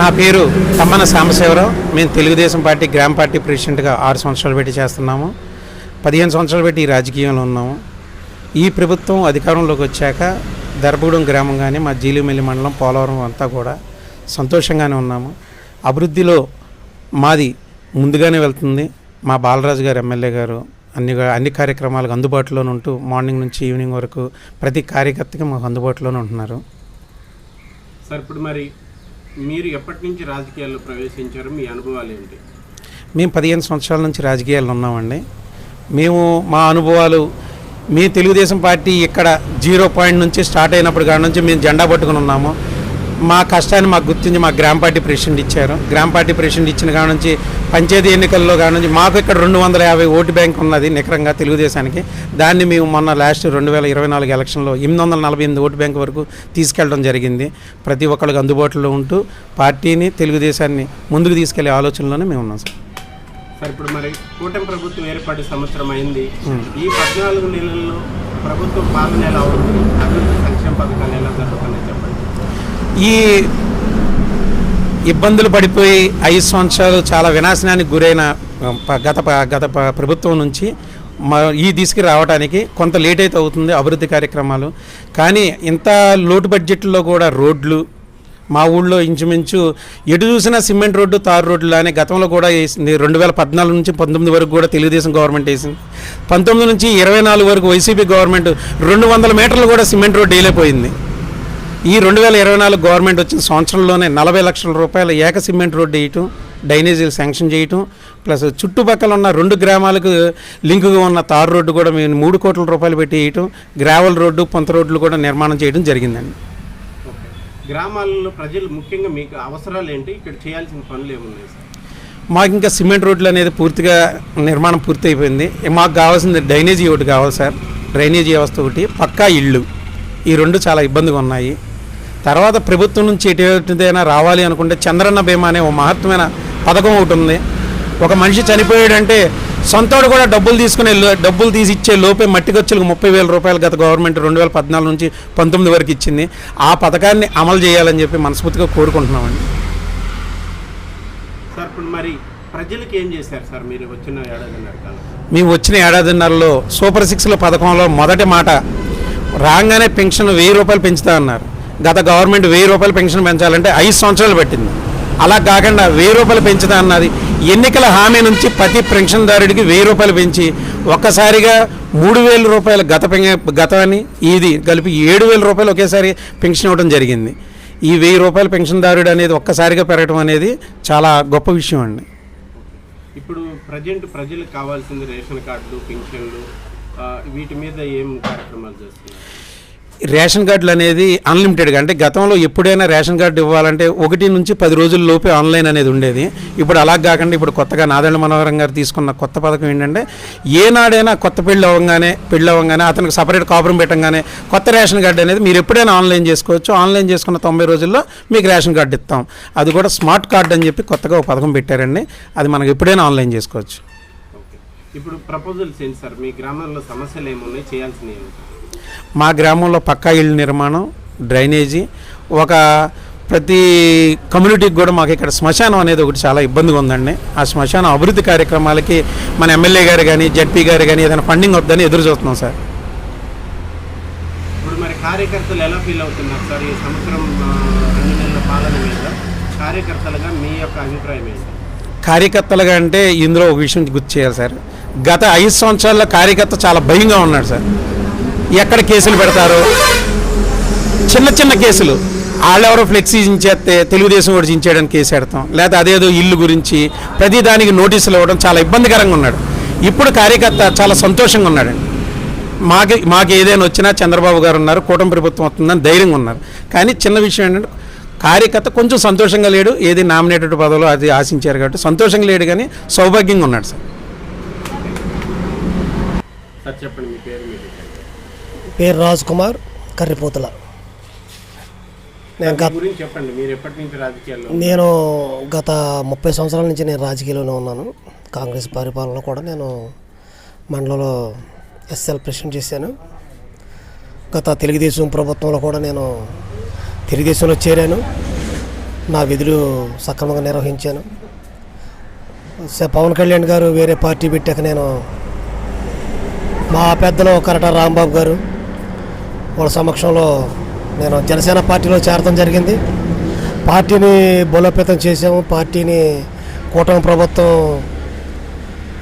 నా పేరు తమ్మన సాంబశివరావు. మేము తెలుగుదేశం పార్టీ గ్రామ పార్టీ ప్రెసిడెంట్గా ఆరు సంవత్సరాలు పెట్టి చేస్తున్నాము. పదిహేను సంవత్సరాలు పెట్టి ఈ రాజకీయంలో ఉన్నాము. ఈ ప్రభుత్వం అధికారంలోకి వచ్చాక దర్భగూడెం గ్రామం కానీ మా జీలిమెల్లి మండలం పోలవరం అంతా కూడా సంతోషంగానే ఉన్నాము. అభివృద్ధిలో మాది ముందుగానే వెళ్తుంది. మా బాలరాజు గారు ఎమ్మెల్యే గారు అన్ని అన్ని కార్యక్రమాలకు అందుబాటులోనే ఉంటూ మార్నింగ్ నుంచి ఈవినింగ్ వరకు ప్రతి కార్యకర్తకి మాకు అందుబాటులోనే ఉంటున్నారు. సార్ ఇప్పుడు మరి మీరు ఎప్పటి నుంచి రాజకీయాల్లో ప్రవేశించారు? మీ అనుభవాలు ఏంటి? మేము పదిహేను సంవత్సరాల నుంచి రాజకీయాల్లో ఉన్నామండి. మేము మా అనుభవాలు మీ తెలుగుదేశం పార్టీ ఇక్కడ జీరో పాయింట్ నుంచి స్టార్ట్ అయినప్పుడు కాడ నుంచి మేము జెండా పట్టుకుని ఉన్నాము. మా కష్టాన్ని మాకు గుర్తించి మా గ్రామ పార్టీ ప్రెసిడెంట్ ఇచ్చారు. గ్రామ పార్టీ ప్రెసిడెంట్ ఇచ్చిన కాడ నుంచి పంచాయతీ ఎన్నికల్లో కాడ నుంచి మాకు ఇక్కడ రెండు వందల యాభై ఓటు బ్యాంక్ ఉన్నది నికరంగా తెలుగుదేశానికి. దాన్ని మేము మొన్న లాస్ట్ రెండు వేల ఇరవై నాలుగు ఎలక్షన్లో ఎనిమిది వందల నలభై ఎనిమిది ఓటు బ్యాంక్ వరకు తీసుకెళ్ళడం జరిగింది. ప్రతి ఒక్కరికి అందుబాటులో ఉంటూ పార్టీని తెలుగుదేశాన్ని ముందుకు తీసుకెళ్ళే ఆలోచనలోనే మేము ఉన్నాం సార్. సార్ ఇప్పుడు మరి కూటమి ప్రభుత్వం ఏర్పడి సంవత్సరం అయింది. ఈ పద్నాలుగు నెలల్లో ప్రభుత్వం పాలన ఎలా ఉంది? అభివృద్ధి సంక్షేమ పథకాలు ఎలా జరుగుతున్నాయి చెప్పండి. ఈ ఇబ్బందులు పడిపోయి ఐదు సంవత్సరాలు చాలా వినాశనానికి గురైన గత గత ప్రభుత్వం నుంచి ఈ దిశకి రావడానికి కొంత లేట్ అయితే అవుతుంది అభివృద్ధి కార్యక్రమాలు. కానీ ఇంత లోటు బడ్జెట్లో కూడా రోడ్లు మా ఊళ్ళో ఇంచుమించు ఎటు చూసినా సిమెంట్ రోడ్డు తారు రోడ్లు అనే గతంలో కూడా వేసింది రెండు వేల పద్నాలుగు నుంచి పంతొమ్మిది వరకు కూడా తెలుగుదేశం గవర్నమెంట్ వేసింది. పంతొమ్మిది నుంచి ఇరవై నాలుగు వరకు వైసీపీ గవర్నమెంట్ రెండు వందల మీటర్లు కూడా సిమెంట్ రోడ్డు వేయలేకపోయింది. ఈ రెండు వేల ఇరవై నాలుగు గవర్నమెంట్ వచ్చిన సంవత్సరంలోనే నలభై లక్షల రూపాయల ఏక సిమెంట్ రోడ్డు వేయటం డ్రైనేజీలు శాంక్షన్ చేయటం ప్లస్ చుట్టుపక్కల ఉన్న రెండు గ్రామాలకు లింకుగా ఉన్న తారు రోడ్డు కూడా మేము మూడు కోట్ల రూపాయలు పెట్టి వేయటం గ్రావెల్ రోడ్డు పొంత రోడ్లు కూడా నిర్మాణం చేయడం జరిగిందండి. గ్రామాలలో ప్రజలు ముఖ్యంగా మీకు అవసరాలు ఏంటి? ఇక్కడ చేయాల్సిన పనులు ఏమున్నాయి మాకు ఇంకా సిమెంట్ రోడ్లు అనేది పూర్తిగా నిర్మాణం పూర్తి అయిపోయింది మాకు కావాల్సింది డ్రైనేజీ ఒకటి కావాలి సార్. డ్రైనేజీ వ్యవస్థ ఒకటి పక్కా ఇళ్ళు ఈ రెండు చాలా ఇబ్బందిగా ఉన్నాయి. తర్వాత ప్రభుత్వం నుంచి ఎటువంటిదైనా రావాలి అనుకుంటే చంద్రన్న బీమా అనే ఒక మహత్తమైన పథకం ఒకటి ఉంది. ఒక మనిషి చనిపోయాడంటే సొంతోడు కూడా డబ్బులు తీసుకునే డబ్బులు తీసి ఇచ్చే లోపే మట్టికొచ్చులకు ముప్పై వేల రూపాయలు గత గవర్నమెంట్ రెండు వేల పద్నాలుగు నుంచి పంతొమ్మిది వరకు ఇచ్చింది. ఆ పథకాన్ని అమలు చేయాలని చెప్పి మనస్ఫూర్తిగా కోరుకుంటున్నామండి. సార్ ఇప్పుడు మరి ప్రజలకు ఏం చేశారు సార్ మీరు వచ్చిన ఏడాదిన్నర మేము వచ్చిన ఏడాదిన్నరలో సూపర్ సిక్స్ల పథకంలో మొదటి మాట రాగానే పెన్షన్ వెయ్యి రూపాయలు పెంచుతా అన్నారు. గత గవర్నమెంట్ వెయ్యి రూపాయలు పెన్షన్ పెంచాలంటే ఐదు సంవత్సరాలు పట్టింది. అలా కాకుండా వెయ్యి రూపాయలు పెంచుతా అన్నది ఎన్నికల హామీ నుంచి ప్రతి పెన్షన్దారుడికి వెయ్యి రూపాయలు పెంచి ఒక్కసారిగా మూడు వేల రూపాయలు గత గతని ఇది కలిపి ఏడు వేల రూపాయలు ఒకేసారి పెన్షన్ ఇవ్వడం జరిగింది. ఈ వెయ్యి రూపాయల పెన్షన్దారుడు అనేది ఒక్కసారిగా పెరగడం అనేది చాలా గొప్ప విషయం అండి. ఇప్పుడు ప్రజెంట్ ప్రజలకు కావాల్సింది రేషన్ కార్డులు పెన్షన్లు వీటి మీద ఏం కార్యక్రమాలు చేస్తున్నారు? రేషన్ కార్డులు అనేది అన్లిమిటెడ్గా అంటే గతంలో ఎప్పుడైనా రేషన్ కార్డు ఇవ్వాలంటే ఒకటి నుంచి పది రోజుల లోపే ఆన్లైన్ అనేది ఉండేది. ఇప్పుడు అలా కాకుండా ఇప్పుడు కొత్తగా నాదండ మనోహరం గారు తీసుకున్న కొత్త పథకం ఏంటంటే ఏనాడైనా కొత్త పెళ్ళి అవ్వగానే పెళ్ళి అవ్వగానే అతనికి సపరేట్ కాపురం పెట్టంగానే కొత్త రేషన్ కార్డు అనేది మీరు ఎప్పుడైనా ఆన్లైన్ చేసుకోవచ్చు. ఆన్లైన్ చేసుకున్న తొంభై రోజుల్లో మీకు రేషన్ కార్డు ఇస్తాం. అది కూడా స్మార్ట్ కార్డు అని చెప్పి కొత్తగా ఒక పథకం పెట్టారండి. అది మనకు ఎప్పుడైనా ఆన్లైన్ చేసుకోవచ్చు. ఇప్పుడు ప్రపోజల్స్ ఏంటి సార్? మీ గ్రామంలో సమస్యలు ఏమున్నాయి? చేయాల్సినవి మా గ్రామంలో పక్కా ఇళ్ళ నిర్మాణం డ్రైనేజీ. ఒక ప్రతి కమ్యూనిటీకి కూడా మాకు ఇక్కడ శ్మశానం అనేది ఒకటి చాలా ఇబ్బందిగా ఉందండి. ఆ శ్మశానం అభివృద్ధి కార్యక్రమాలకి మన ఎమ్మెల్యే గారు కానీ జడ్పీ గారు కానీ ఏదైనా ఫండింగ్ వద్దని ఎదురు చూస్తున్నాం సార్. ఇప్పుడు మరి కార్యకర్తలు ఎలా ఫీల్ అవుతున్నారు సార్? ఈ సంవత్సరం ఆ, రెండు నెలల పాలన మీద కార్యకర్తలుగా మీ యొక్క అభిప్రాయం ఏంటి? కార్యకర్తలుగా అంటే ఇందులో ఒక విషయం గుర్తు చేయాలి సార్. గత ఐదు సంవత్సరాల్లో కార్యకర్త చాలా భయంగా ఉన్నాడు సార్. ఎక్కడ కేసులు పెడతారో? చిన్న చిన్న కేసులు. వాళ్ళెవరో ఫ్లెక్సీ చించేస్తే తెలుగుదేశం కూడా చించేయడానికి కేసు పెడతాం. లేదా అదేదో ఇల్లు గురించి ప్రతి దానికి నోటీసులు ఇవ్వడం చాలా ఇబ్బందికరంగా ఉన్నాడు. ఇప్పుడు కార్యకర్త చాలా సంతోషంగా ఉన్నాడండి మాకు మాకు ఏదైనా వచ్చినా చంద్రబాబు గారు ఉన్నారు కూటమి ప్రభుత్వం వస్తుందని ధైర్యంగా ఉన్నారు. కానీ చిన్న విషయం ఏంటంటే కార్యకర్త కొంచెం సంతోషంగా లేడు. ఏది నామినేటెడ్ పదవులు అది ఆశించారు కాబట్టి సంతోషంగా లేడు కానీ సౌభాగ్యంగా ఉన్నాడు సార్. చెప్పండి మీ పేరు పేరు రాజ్ కుమార్ కర్రిపోతుల. నేను గత గురించి చెప్పండి మీరు ఎప్పటి నుంచి రాజకీయాల్లో నేను గత ముప్పై సంవత్సరాల నుంచి నేను రాజకీయాల్లోనే ఉన్నాను. కాంగ్రెస్ పరిపాలనలో కూడా నేను మండలంలో ఎస్ఎల్ ప్రెసిడెంట్ చేశాను. గత తెలుగుదేశం ప్రభుత్వంలో కూడా నేను తెలుగుదేశంలో చేరాను. నా విధులు సక్రమంగా నిర్వహించాను. స- పవన్ కళ్యాణ్ గారు వేరే పార్టీ పెట్టాక నేను మా పెద్దలు కరట రాంబాబు గారు వాళ్ళ సమక్షంలో నేను జనసేన పార్టీలో చేరడం జరిగింది. పార్టీని బలోపేతం చేసాము పార్టీని కూటమి ప్రభుత్వం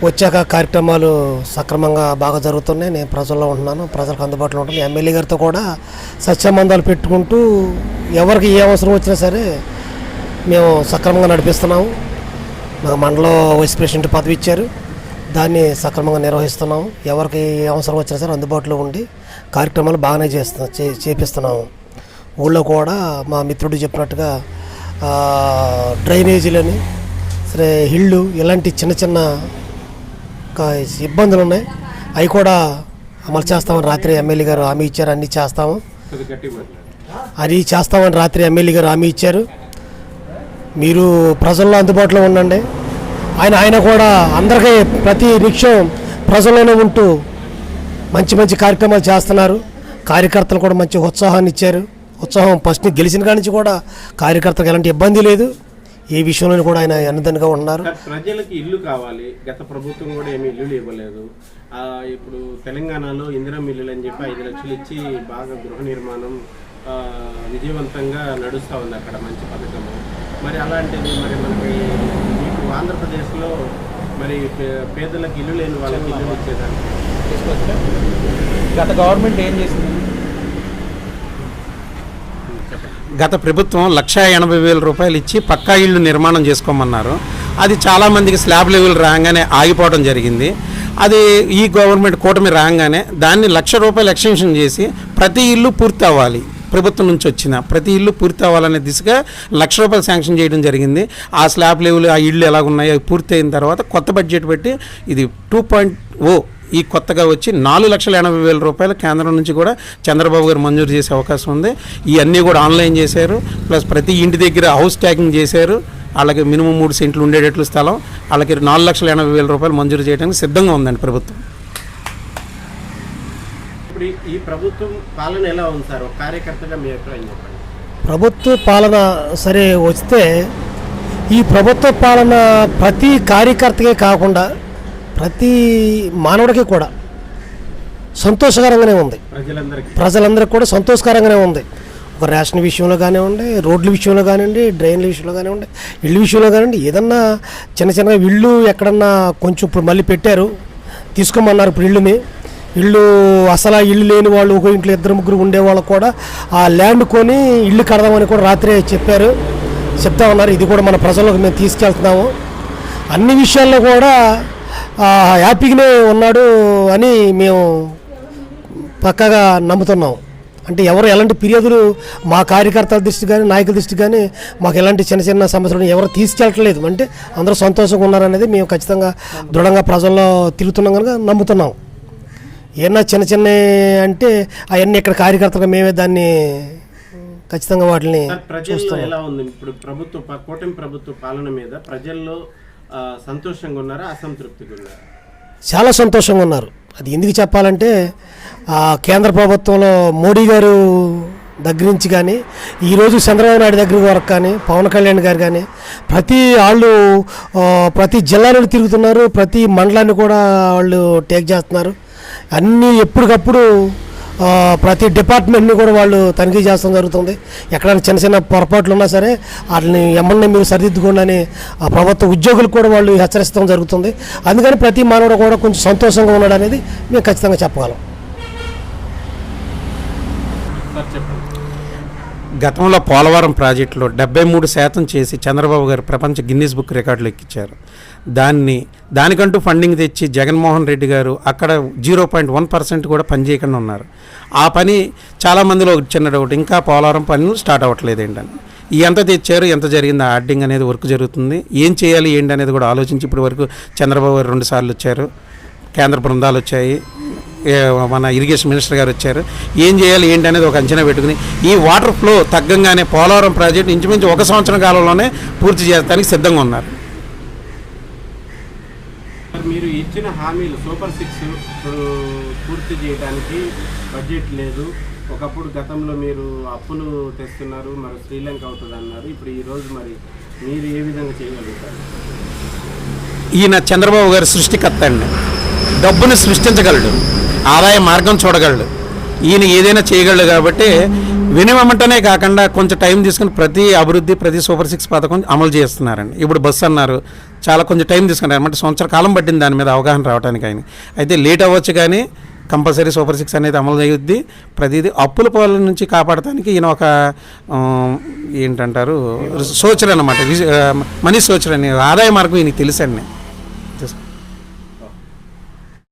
వచ్చాక కార్యక్రమాలు సక్రమంగా బాగా జరుగుతున్నాయి. నేను ప్రజల్లో ఉంటున్నాను. ప్రజలకు అందుబాటులో ఉంటున్నాను. ఎమ్మెల్యే గారితో కూడా సత్యమందాలు పెట్టుకుంటూ ఎవరికి ఏ అవసరం వచ్చినా సరే మేము సక్రమంగా నడిపిస్తున్నాము. మా మండలం వైస్ ప్రెసిడెంట్ పదవి ఇచ్చారు. దాన్ని సక్రమంగా నిర్వహిస్తున్నాము. ఎవరికి ఏ అవసరం వచ్చినా సరే అందుబాటులో ఉండి కార్యక్రమాలు బాగానే చేస్తున్నా చే చేపిస్తున్నాము. ఊళ్ళో కూడా మా మిత్రుడు చెప్పినట్టుగా డ్రైనేజీలని సరే ఇళ్ళు ఇలాంటి చిన్న చిన్న ఇబ్బందులు ఉన్నాయి అవి కూడా అమలు చేస్తామని రాత్రి ఎమ్మెల్యే గారు హామీ ఇచ్చారు. అన్నీ చేస్తాము. అది చేస్తామని రాత్రి ఎమ్మెల్యే గారు హామీ ఇచ్చారు. మీరు ప్రజల్లో అందుబాటులో ఉండండి. ఆయన ఆయన కూడా అందరికీ ప్రతి నిమిషం ప్రజల్లోనే ఉంటూ మంచి మంచి కార్యక్రమాలు చేస్తున్నారు. కార్యకర్తలు కూడా మంచి ఉత్సాహాన్ని ఇచ్చారు. ఉత్సాహం ఫస్ట్ గెలిచిన కాడి నుంచి కూడా కార్యకర్తలకు ఎలాంటి ఇబ్బంది లేదు. ఏ విషయంలో కూడా ఆయన అన్నదండగా ఉన్నారు. ప్రజలకు ప్రజలకి ఇల్లు కావాలి. గత ప్రభుత్వం కూడా ఏమి ఇల్లులు ఇవ్వలేదు. ఇప్పుడు తెలంగాణలో ఇందిరం ఇల్లులు అని చెప్పి ఐదు లక్షలు ఇచ్చి బాగా గృహ నిర్మాణం విజయవంతంగా నడుస్తూ ఉంది అక్కడ మంచి పథకము. మరి అలాంటిది మరి మనకి ఆంధ్రప్రదేశ్లో మరి పేదలకు ఇల్లు లేని వాళ్ళకి ఇల్లు ఇచ్చేదానికి. తీసుకొచ్చా? గత గవర్నమెంట్ ఏం చేసింది? గత ప్రభుత్వం లక్ష ఎనభై వేల రూపాయలు ఇచ్చి పక్కా ఇళ్ళు నిర్మాణం చేసుకోమన్నారు. అది చాలామందికి స్లాబ్ లెవెల్ రాగానే ఆగిపోవడం జరిగింది. అది ఈ గవర్నమెంట్ కూటమి రాగానే దాన్ని లక్ష రూపాయలు ఎక్స్టెన్షన్ చేసి ప్రతి ఇల్లు పూర్తి అవ్వాలి ప్రభుత్వం నుంచి వచ్చిన ప్రతి ఇల్లు పూర్తి అవ్వాలనే దిశగా లక్ష రూపాయలు శాంక్షన్ చేయడం జరిగింది. ఆ స్లాబ్ లెవెల్ ఆ ఇళ్ళు ఎలా ఉన్నాయో అవి పూర్తి అయిన తర్వాత కొత్త బడ్జెట్ పెట్టి ఇది టూ పాయింట్ ఓ ఈ కొత్తగా వచ్చి నాలుగు లక్షల ఎనభై వేల రూపాయలు కేంద్రం నుంచి కూడా చంద్రబాబు గారు మంజూరు చేసే అవకాశం ఉంది. ఇవన్నీ కూడా ఆన్లైన్ చేశారు. ప్లస్ ప్రతి ఇంటి దగ్గర హౌస్ ట్యాగింగ్ చేశారు. వాళ్ళకి మినిమం మూడు సెంట్లు ఉండేటట్లు స్థలం. వాళ్ళకి నాలుగు లక్షల ఎనభై వేల రూపాయలు మంజూరు చేయడానికి సిద్ధంగా ఉందండి ప్రభుత్వం. ఇప్పుడు ఈ- ప్రభుత్వం పాలన ఎలా ఉంది సార్? ఒక కార్యకర్తగా మీ అభిప్రాయం చెప్పండి. ప్రభుత్వ పాలన సరే వస్తే ఈ ప్రభుత్వ పాలన ప్రతి కార్యకర్తకే కాకుండా ప్రతి మానవుడికి కూడా సంతోషకరంగానే ఉంది. ప్రజలందరికీ. ప్రజలందరికీ కూడా సంతోషకరంగానే ఉంది. ఒక రేషన్ విషయంలో కానివ్వండి రోడ్ల విషయంలో కానివ్వండి డ్రైన్ల విషయంలో కానివ్వండి ఇళ్ళ విషయంలో కానివ్వండి ఏదన్నా చిన్న చిన్న ఇళ్ళు ఎక్కడన్నా కొంచెం ఇప్పుడు మళ్ళీ పెట్టారు తీసుకోమన్నారు ఇప్పుడు ఇళ్ళుని. ఇల్లు అసలు ఇల్లు లేని వాళ్ళు ఒక ఇంట్లో ఇద్దరు ముగ్గురు ఉండేవాళ్ళు కూడా ఆ ల్యాండ్ కొని ఇల్లు కడదామని కూడా రాత్రే చెప్పారు. చెప్తా ఉన్నారు. ఇది కూడా మన ప్రజలకు మేము తీసుకెళ్తున్నాము. అన్ని విషయాల్లో కూడా హ్యాపీగానే ఉన్నాడు అని మేము పక్కగా నమ్ముతున్నాం. అంటే ఎవరు ఎలాంటి ఫిర్యాదులు మా కార్యకర్తల దృష్టి కానీ నాయకుల దృష్టి కానీ మాకు ఎలాంటి చిన్న చిన్న సమస్యలు ఎవరు తీసుకెళ్ళట్లేదు. అంటే అందరూ సంతోషంగా ఉన్నారనేది మేము ఖచ్చితంగా దృఢంగా ప్రజల్లో తిరుగుతున్నాం కనుక నమ్ముతున్నాం. ఏమన్నా చిన్న చిన్న అంటే అవన్నీ ఇక్కడ కార్యకర్తలుగా మేమే దాన్ని ఖచ్చితంగా వాటిని సార్ ప్రజల్లో ఎలా ఉంది? ఇప్పుడు ప్రభుత్వ కూటమి ప్రభుత్వ పాలన మీద ప్రజల్లో సంతోషంగా ఉన్నారా? అసంతృప్తిగా ఉన్నారా? చాలా సంతోషంగా ఉన్నారు. అది ఎందుకు చెప్పాలంటే కేంద్ర ప్రభుత్వంలో మోడీ గారు దగ్గర నుంచి కానీ ఈరోజు చంద్రబాబు నాయుడు దగ్గర వరకు కానీ పవన్ కళ్యాణ్ గారు కానీ ప్రతి వాళ్ళు ప్రతి జిల్లాలో తిరుగుతున్నారు ప్రతి మండలాన్ని కూడా వాళ్ళు టేక్ చేస్తున్నారు. అన్నీ ఎప్పటికప్పుడు ప్రతి డిపార్ట్మెంట్ని కూడా వాళ్ళు తనిఖీ చేస్తాం జరుగుతుంది. ఎక్కడైనా చిన్న చిన్న పొరపాట్లు ఉన్నా సరే వాటిని ఎమ్మన్నా మీరు సరిదిద్దుకోండి అని ఆ ప్రభుత్వ ఉద్యోగులు కూడా వాళ్ళు హెచ్చరిస్తాం జరుగుతుంది. అందుకని ప్రతి మానవుడు కూడా కొంచెం సంతోషంగా ఉన్నాడు అనేది మేము ఖచ్చితంగా చెప్పగలం. చెప్పండి. గతంలో పోలవరం ప్రాజెక్టులో డెబ్బై మూడు శాతం చేసి చంద్రబాబు గారు ప్రపంచ గిన్నీస్ బుక్ రికార్డులు ఎక్కించారు దాన్ని దానికంటూ ఫండింగ్ తెచ్చి జగన్మోహన్ రెడ్డి గారు అక్కడ జీరో పాయింట్ వన్ పర్సెంట్ కూడా పని చేయకుండా ఉన్నారు. ఆ పని చాలామందిలో చిన్న డౌట్ ఇంకా పోలవరం పనులు స్టార్ట్ అవ్వట్లేదు ఏంటని. ఎంత తెచ్చారు ఎంత జరిగింది ఆ ఆర్డింగ్ అనేది వర్క్ జరుగుతుంది. ఏం చేయాలి ఏంటి అనేది కూడా ఆలోచించి ఇప్పటి వరకు చంద్రబాబు గారు రెండుసార్లు వచ్చారు. కేంద్ర బృందాలు వచ్చాయి. మన ఇరిగేషన్ మినిస్టర్ గారు వచ్చారు. ఏం చేయాలి ఏంటి అనేది ఒక అంచనా పెట్టుకుని ఈ వాటర్ ఫ్లో తగ్గంగానే పోలవరం ప్రాజెక్ట్ ఇంచుమించు ఒక సంవత్సరం కాలంలోనే పూర్తి చేయడానికి సిద్ధంగా ఉన్నారు. మీరు ఇచ్చిన హామీలు సూపర్ సిక్స్ ఇప్పుడు పూర్తి చేయడానికి బడ్జెట్ లేదు. ఒకప్పుడు గతంలో మీరు అప్పులు తెస్తున్నారు మరి శ్రీలంక అవుతుంది అన్నారు ఇప్పుడు ఈ రోజు మరి మీరు ఏ విధంగా చేయగలుగుతారు? ఈయన చంద్రబాబు గారి సృష్టికర్త అండి. డబ్బుని సృష్టించగలడు. ఆదాయ మార్గం చూడగలడు. ఈయన ఏదైనా చేయగలడు కాబట్టి వినిమమంటనే కాకుండా కొంచెం టైం తీసుకుని ప్రతి అభివృద్ధి ప్రతి సూపర్ సిక్స్ పథకం అమలు చేస్తున్నారండి. ఇప్పుడు బస్సు అన్నారు చాలా కొంచెం టైం తీసుకున్నారు. అనమాట సంవత్సర కాలం పట్టింది దాని మీద అవగాహన రావడానికి ఆయన. అయితే లేట్ అవ్వచ్చు కానీ కంపల్సరీ సూపర్ సిక్స్ అనేది అమలు అయ్యుద్ది ప్రతిదీ అప్పుల పాల నుంచి కాపాడటానికి ఈయన ఒక ఏంటంటారు సోచర్ అనమాట మనీ సోచర్ అని ఆదాయ మార్గం ఈయనకి తెలుసండి.